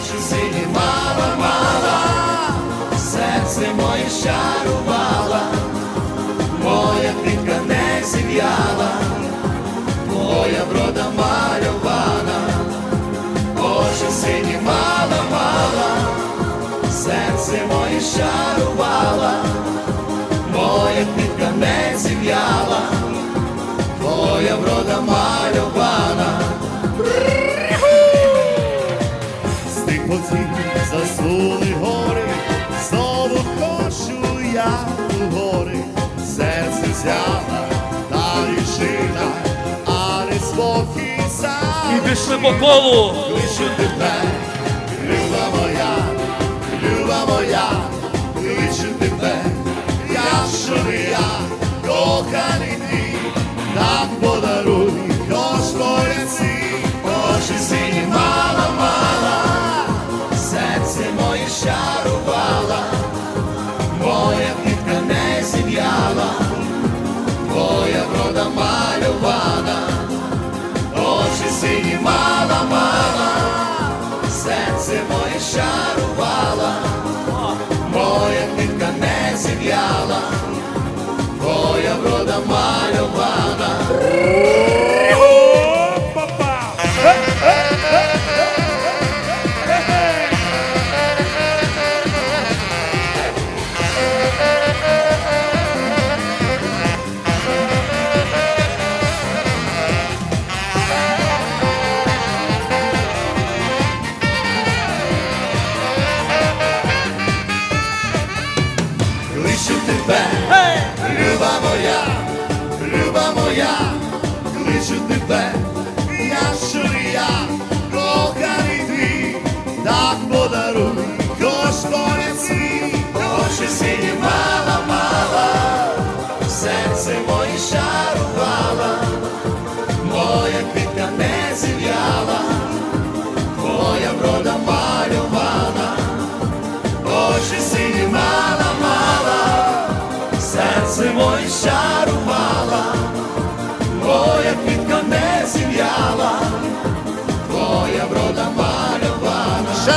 очі сині мала, мала, серце моє щарувала, моя квітка не зів'яла, моя врода мальована, очі сині мала, мала, серце моє щарувала, моя квітка я у гори, серце взяла та рішила, а не спокій сам. І пішли по колу. Кличу тебе, люба моя, люба моя, кличу тебе, я що не я, коханий твій, так серце моє щарувала, моя квітка не зів'яла, Кличу тебе, люба моя, люба моя, кличу тебе, я що я, коханий твій, так подаруй, хоч свій, очі сині мала, мала, серце моє шарувала,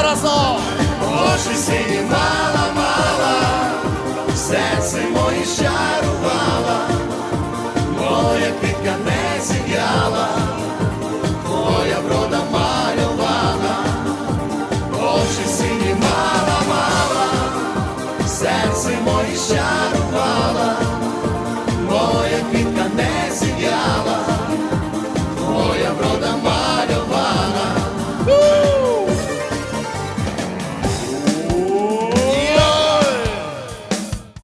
разом, Боже, сіні мала, мала, серце моє.